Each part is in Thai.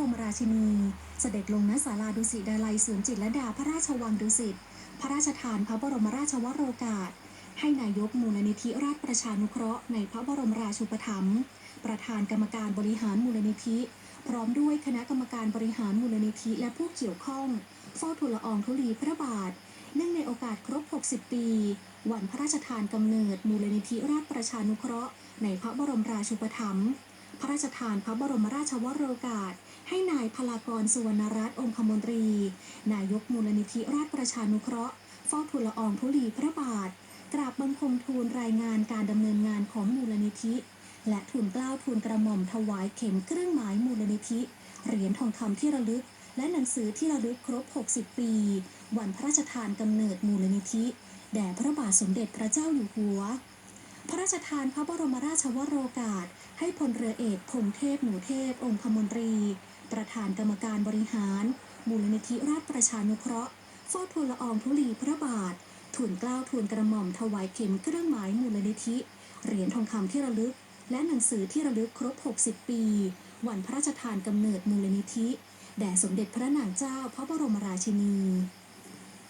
รมราชินี เสด็จลงณศาลาดุสิตดาลัยสวนจิตรลดาพระราชวังดุสิต พระราชทานพระบรมราชวโรกาส ให้นายกมูลนิธิราชประชานุเคราะห์ในพระบรมราชูปถัมภ์ประธานกรรมการบริหารมูลนิธิ พร้อมด้วยคณะกรรมการบริหารมูลนิธิและผู้เกี่ยวข้องเฝ้าทูลลอองธุลีพระบาทเนื่องในโอกาสครบ 60 ปี วันพระราชทานกำเนิดมูลนิธิราชประชานุเคราะห์ ในพระบรมราชูปถัมภ์พระราชทานพระบรมราชวโรกาส ให้นายพลากรสุวรรณรัตน์องคมนตรี นายกมูลนิธิราชประชานุเคราะห์เฝ้าทูลละอองธุลีพระบาท กราบบังคมทูลรายงานการดำเนินงานของมูลนิธิ และทูลเกล้าทูลกระหม่อมถวายเข็มเครื่องหมายมูลนิธิ เหรียญทองคำที่ระลึก และหนังสือที่ระลึกครบ 60 ปี วันพระราชทานกำเนิดมูลนิธิ แด่พระบาทสมเด็จพระเจ้าอยู่หัว พระราชทานพระบรมราชวโรกาส ให้พลเรือเอกพงเทพหนูเทพองคมนตรี ประธานกรรมการบริหาร มูลนิธิราชประชานุเคราะห์เฝ้าทูลละอองธุลีพระบาททูลเกล้าทูลกระหม่อมถวายเข็มเครื่องหมายมูลนิธิ เหรียญทองคำที่ระลึก และหนังสือที่ระลึกครบ 60 ปี วันพระราชทานกำเนิดมูลนิธิ แด่สมเด็จพระนางเจ้าพระบรมราชินี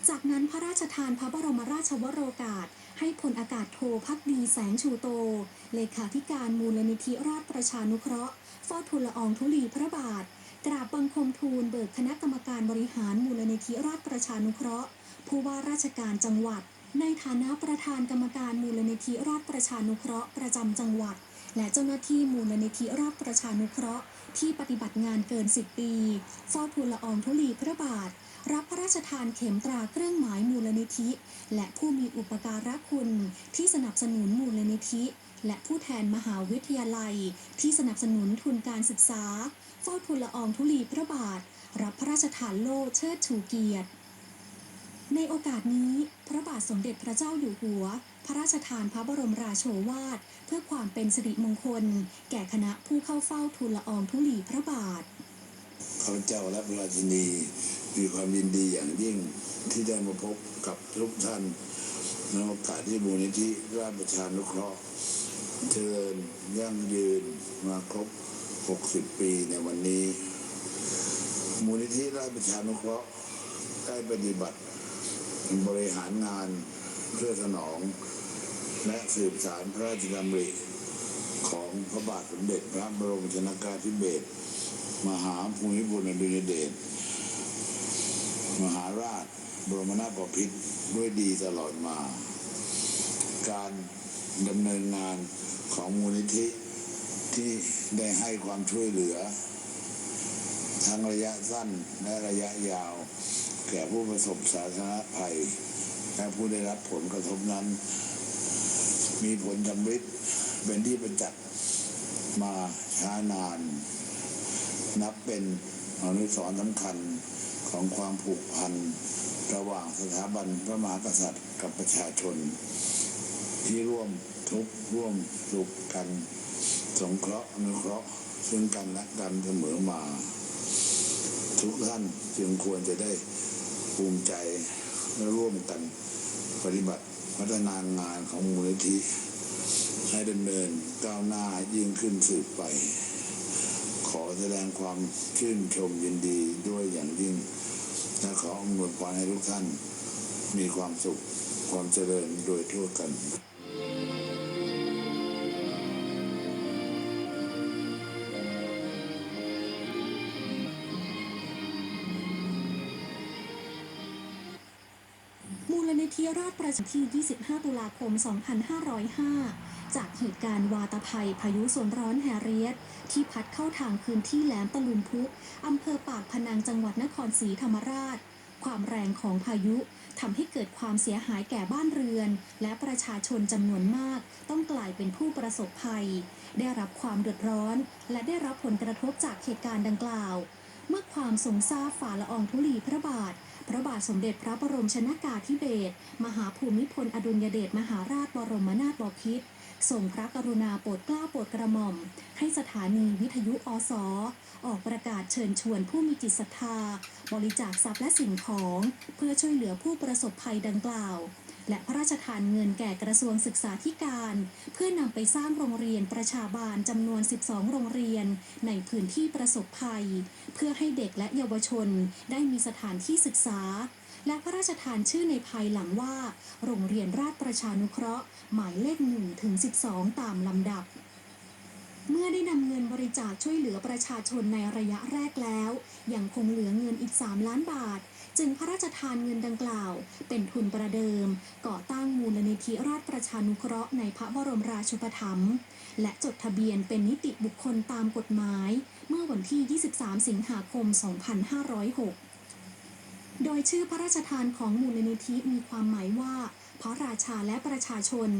จากนั้นพระราชทานพระบรมราชวโรกาส ให้พลอากาศโทพักดีแสงชูโต เลขาธิการมูลนิธิราชประชานุเคราะห์เฝ้าทูลละอองธุลีพระบาท กราบบังคมทูลเบิกคณะกรรมการบริหารมูลนิธิราชประชานุเคราะห์ ผู้ว่าราชการจังหวัด ในฐานะประธานกรรมการมูลนิธิราชประชานุเคราะห์ประจำจังหวัด และเจ้าหน้าที่มูลนิธิราชประชานุเคราะห์ ที่ปฏิบัติงานเกิน 10 ปีเฝ้าทูลละอองธุลีพระบาท รับพระราชทานเข็มตราเครื่องหมายมูลนิธิ และผู้มีอุปการะคุณ ที่สนับสนุนมูลนิธิ และผู้แทนมหาวิทยาลัย ที่สนับสนุนทุนการศึกษา เฝ้าทูลละอองธุลีพระบาท รับพระราชทานโล่เชิดชูเกียรติ ในโอกาสนี้ พระบาทสมเด็จพระเจ้าอยู่หัว พระราชทานพระบรมราโชวาท เพื่อความเป็นสิริมงคล แก่คณะผู้เข้าเฝ้าทูลละอองธุลีพระบาทข้าพเจ้าและพระราชินีมีความยินดีอย่างยิ่งที่ได้มาพบกับทุกท่านในโอกาสที่มูลนิธิราชประชานุเคราะห์เจริญยั่งยืนมาครบ 60 ปีในวันนี้ มูลนิธิราชประชานุเคราะห์ได้ปฏิบัติ บริหารงานเพื่อสนอง และสืบสารพระราชดำริ ของพระบาทสมเด็จพระบรมชนากาธิเบศรมหาภูมิพลอดุลยเดชมหาราชบรมนาถบพิตรด้วยดีตลอดมา การดำเนินงานของมูลนิธิ ที่ได้ให้ความช่วยเหลือ ทั้งระยะสั้นและระยะยาว แก่ผู้ประสบสาธารณภัย และผู้ได้รับผลกระทบนั้น มีผลจำริดเป็นที่ประจักษ์มาช้านาน นับเป็นอนุสรณ์สำคัญของความผูกพันระหว่างสถาบันพระมหากษัตริย์กับประชาชน ที่ร่วมทุกข์ร่วมสุขกัน สงเคราะห์อนุเคราะห์ซึ่งกันและกันเสมอมา ทุกท่านจึงควรจะได้ภูมิใจและร่วมกันปฏิบัติพัฒนางานของมูลนิธิให้ดำเนินก้าวหน้ายิ่งขึ้นสืบไป ขอแสดงความชื่นชมยินดีด้วยอย่างยิ่งและขออำนวยพรให้ทุกท่านมีความสุขความเจริญโดยทั่วกัน ลนิธิราชประชาที่ 25 ตุลาคม 2505 จากเหตุการณ์วาตภัยพายุโซนร้อนแฮเรียตที่พัดเข้าทางพื้นที่แหลมตะลุมพุกอำเภอปากพนังจังหวัดนครศรีธรรมราช ความแรงของพายุทำให้เกิดความเสียหายแก่บ้านเรือน และประชาชนจำนวนมาก ต้องกลายเป็นผู้ประสบภัย ได้รับความเดือดร้อน และได้รับผลกระทบจากเหตุการณ์ดังกล่าว เมื่อความทรงทราบฝ่าละอองธุลีพระบาท พระบาทสมเด็จพระบรมชนากาธิเบศรมหาภูมิพลอดุลยเดชมหาราชบรมนาถบพิตรทรงพระกรุณาโปรดเกล้าโปรดกระหม่อม ให้สถานีวิทยุอสออกประกาศเชิญชวนผู้มีจิตศรัทธา บริจาคทรัพย์และสิ่งของ เพื่อช่วยเหลือผู้ประสบภัยดังกล่าว และพระราชทานเงินแก่กระทรวงศึกษาธิการ เพื่อนำไปสร้างโรงเรียนประชาบาลจำนวน 12 โรงเรียน ในพื้นที่ประสบภัย เพื่อให้เด็กและเยาวชนได้มีสถานที่ศึกษา และพระราชทานชื่อในภายหลังว่า โรงเรียนราชประชานุเคราะห์ หมายเลข1ถึง12 ตามลำดับเมื่อได้นำเงินบริจาคช่วยเหลือประชาชนในระยะแรกแล้ว ยังคงเหลือเงินอีก 3 ล้านบาท จึงพระราชทานเงินดังกล่าว เป็นทุนประเดิม ก่อตั้งมูลนิธิราชประชานุเคราะห์ในพระบรมราชูปถัมภ์และจดทะเบียนเป็นนิติบุคคลตามกฎหมาย เมื่อวันที่ 23 สิงหาคม 2506 โดยชื่อพระราชทานของมูลนิธิมีความหมายว่า พระราชาและประชาชน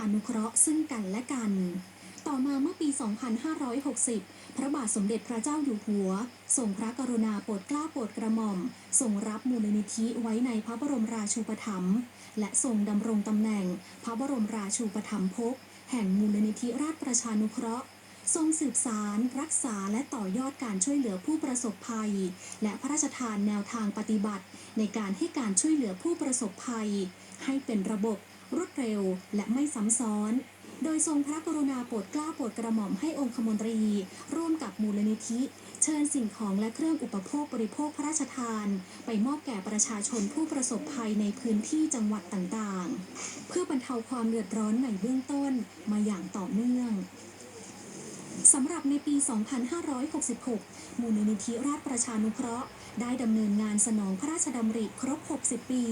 อนุเคราะห์ซึ่งกันและกัน ต่อมาเมื่อปี 2560 พระบาทสมเด็จพระเจ้าอยู่หัวทรงพระกรุณาโปรดเกล้าโปรดกระหม่อมทรงรับมูลนิธิไว้ในพระบรมราชูปถัมภ์และทรงดำรงตำแหน่ง พระบรมราชูปถัมภกแห่งมูลนิธิราชประชานุเคราะห์ทรงสืบสาร รักษาและต่อยอดการช่วยเหลือผู้ประสบภัย และพระราชทานแนวทางปฏิบัติ ในการให้การช่วยเหลือผู้ประสบภัย ให้เป็นระบบรวดเร็วและไม่ซ้ำซ้อน โดยทรงพระกรุณาโปรดเกล้าโปรดกระหม่อมให้องคมนตรี ร่วมกับมูลนิธิ เชิญสิ่งของและเครื่องอุปโภคบริโภคพระราชทาน ไปมอบแก่ประชาชนผู้ประสบภัยในพื้นที่จังหวัดต่างๆ เพื่อบรรเทาความเดือดร้อนในเบื้องต้นมาอย่างต่อเนื่อง สำหรับในปี 2566 มูลนิธิราชประชานุเคราะห์ ได้ดำเนินงานสนองพระราชดำริครบ 60 ปี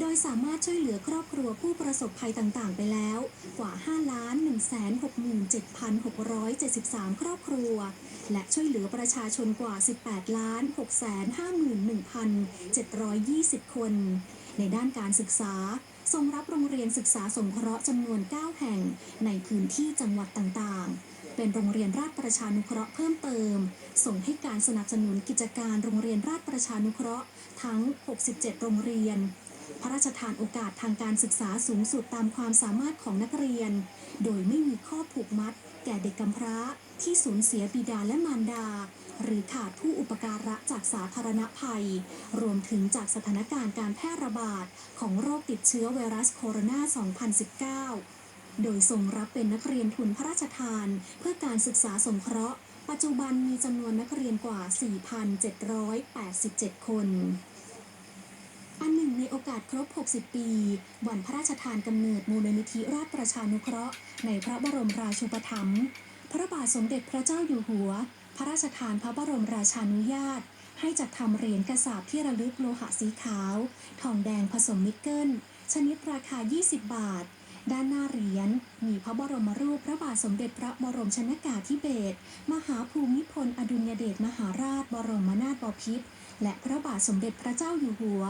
โดยสามารถช่วยเหลือครอบครัวผู้ประสบภัยต่างๆ ไปแล้ว กว่า 5 ล้าน167,673 ครอบครัว และช่วยเหลือประชาชนกว่า 18 ล้าน651,720 คน ในด้านการศึกษาทรงรับโรงเรียนศึกษาสงเคราะห์จำนวน 9 แห่งในพื้นที่จังหวัดต่างๆ เป็นโรงเรียนราชประชานุเคราะห์เพิ่มเติม ส่งให้การสนับสนุนกิจการโรงเรียนราชประชานุเคราะห์ทั้ง 67 โรงเรียน พระราชทานโอกาสทางการศึกษาสูงสุดตามความสามารถของนักเรียน โดยไม่มีข้อผูกมัด แก่เด็กกำพร้า ที่สูญเสียบิดาและมารดา หรือขาดผู้อุปการะจากสาธารณภัย รวมถึงจากสถานการณ์การแพร่ระบาดของโรคติดเชื้อไวรัสโคโรนา 2019 โดยทรงรับเป็นนักเรียนทุนพระราชทาน เพื่อการศึกษาสงเคราะห์ ปัจจุบันมีจำนวนนักเรียนกว่า 4,787 คน อันหนึ่งในโอกาสครบ 60 ปี วันพระราชทานกำเนิดมูลนิธิราชประชานุเคราะห์ ในพระบรมราชูปถัมภ์พระบาทสมเด็จพระเจ้าอยู่หัว พระราชทานพระบรมราชานุญาตให้จัดทำเหรียญกระสาบที่ระลึกโลหะสีขาว ทองแดงผสมนิกเกิล ชนิดราคา 20 บาท ด้านหน้าเหรียญมีพระบรมรูปพระบาทสมเด็จพระบรมชนากาธิเบศรมหาภูมิพลอดุลยเดชมหาราชบรมนาถบพิตรและพระบาทสมเด็จพระเจ้าอยู่หัว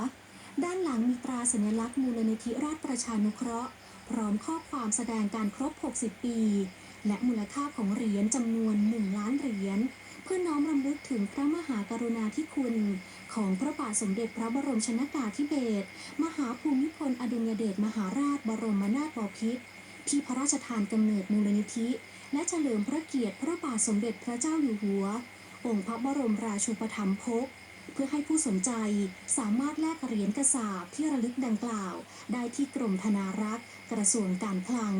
ด้านหลังมีตราสัญลักษณ์มูลนิธิราชประชานุเคราะห์ พร้อมข้อความแสดงการครบ 60 ปี และมูลค่าของเหรียญจำนวน 1 ล้านเหรียญ พื่อน้อมรำลึกถึงพระมหากรุณาธิคุณ ของพระบาทสมเด็จพระบรมชนากาธิเบศรมหาภูมิพลอดุลยเดชมหาราชบรมนาถบพิตรที่พระราชทานกำเนิดมูลนิธิ และเฉลิมพระเกียรติพระบาทสมเด็จพระเจ้าอยู่หัว องค์พระบรมราชูปถัมภกเพื่อให้ผู้สนใจสามารถแลกเหรียญกระสาบที่ระลึกดังกล่าว ได้ที่กรมธนารักษ์ กระทรวงการคลัง